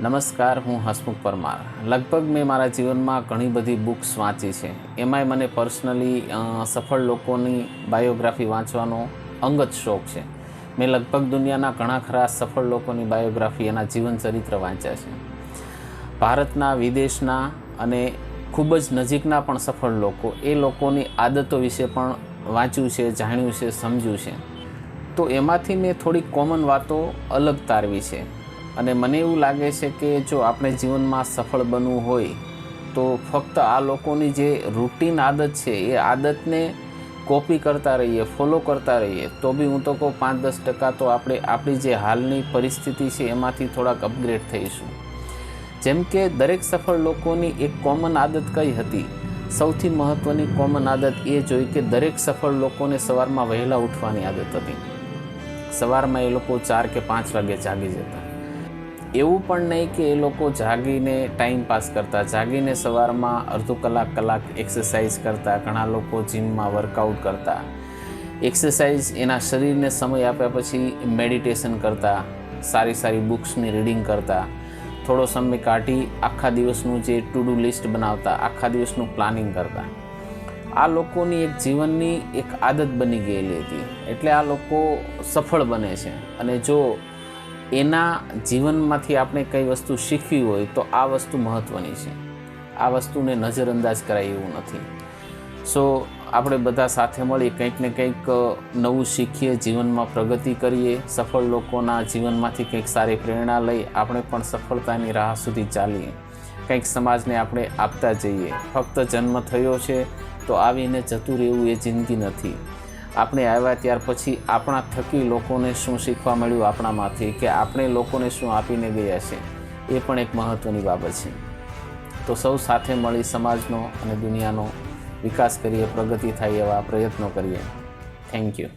નમસ્કાર, હું હસમુખ પરમાર. લગભગ મેં મારા જીવનમાં ઘણી બધી બુક્સ વાંચી છે. એમાંય મને પર્સનલી સફળ લોકોની બાયોગ્રાફી વાંચવાનો અંગત શોખ છે. મેં લગભગ દુનિયાના ઘણા ખરા સફળ લોકોની બાયોગ્રાફી એના જીવન ચરિત્ર વાંચ્યા છે. ભારતના, વિદેશના અને ખૂબ જ નજીકના પણ સફળ લોકો, એ લોકોની આદતો વિશે પણ વાંચ્યું છે, જાણ્યું છે, સમજ્યું છે. તો એમાંથી મેં થોડી કોમન વાતો અલગ તારવી છે. અને મને એવું લાગે છે કે જો આપણે જીવનમાં સફળ બનવું હોય, તો ફક્ત આ લોકોની જે રૂટીન આદત છે, એ આદતને કોપી કરતા રહીએ ફોલો કરતા રહીએ, તો બી હું તો કહું પાંચ દસ ટકા તો આપણે, આપણી જે હાલની પરિસ્થિતિ છે, એમાંથી થોડાક અપગ્રેડ થઈશું. જેમ કે દરેક સફળ લોકોની એક કોમન આદત કઈ હતી? સૌથી મહત્ત્વની કોમન આદત એ જોઈ કે દરેક સફળ લોકોને સવારમાં વહેલા ઉઠવાની આદત હતી. સવારમાં એ લોકો ચાર કે પાંચ વાગે જાગી જતા. એવું પણ નહીં કે એ લોકો જાગીને ટાઈમ પાસ કરતા, જાગીને સવારમાં અડધો કલાક કલાક એક્સરસાઇઝ કરતા, ઘણા લોકો જીમમાં વર્કઆઉટ કરતા. એક્સરસાઇઝ એના શરીરને સમય આપ્યા પછી મેડિટેશન કરતા, સારી સારી બુક્સની રીડિંગ કરતા. થોડો સમય કાઢી આખા દિવસનું જે ટુ ડુ લિસ્ટ બનાવતા, આખા દિવસનું પ્લાનિંગ કરતા. આ લોકોની એક જીવનની એક આદત બની ગયેલી હતી. એટલે આ લોકો સફળ બને છે. અને જો એના જીવનમાંથી આપણે કઈ વસ્તુ શીખવી હોય તો આ વસ્તુ મહત્ત્વની છે. આ વસ્તુને નજરઅંદાજ કરાય એવું નથી. સો આપણે બધા સાથે મળી કંઈક ને કંઈક નવું શીખીએ, જીવનમાં પ્રગતિ કરીએ, સફળ લોકોના જીવનમાંથી કંઈક સારી પ્રેરણા લઈ આપણે પણ સફળતાની રાહ સુધી ચાલીએ. કંઈક સમાજને આપણે આપતા જઈએ. ફક્ત જન્મ થયો છે તો આવીને જતું રહેવું એ જિંદગી નથી. આપણે આવ્યા ત્યાર પછી આપણા થકી લોકોને શું શીખવા મળ્યું આપણામાંથી કે આપણે લોકોને શું આપીને ગયા છે, એ પણ એક મહત્ત્વની બાબત છે. તો સૌ સાથે મળી સમાજનો અને દુનિયાનો વિકાસ કરીએ, પ્રગતિ થાય એવા પ્રયત્નો કરીએ. Thank you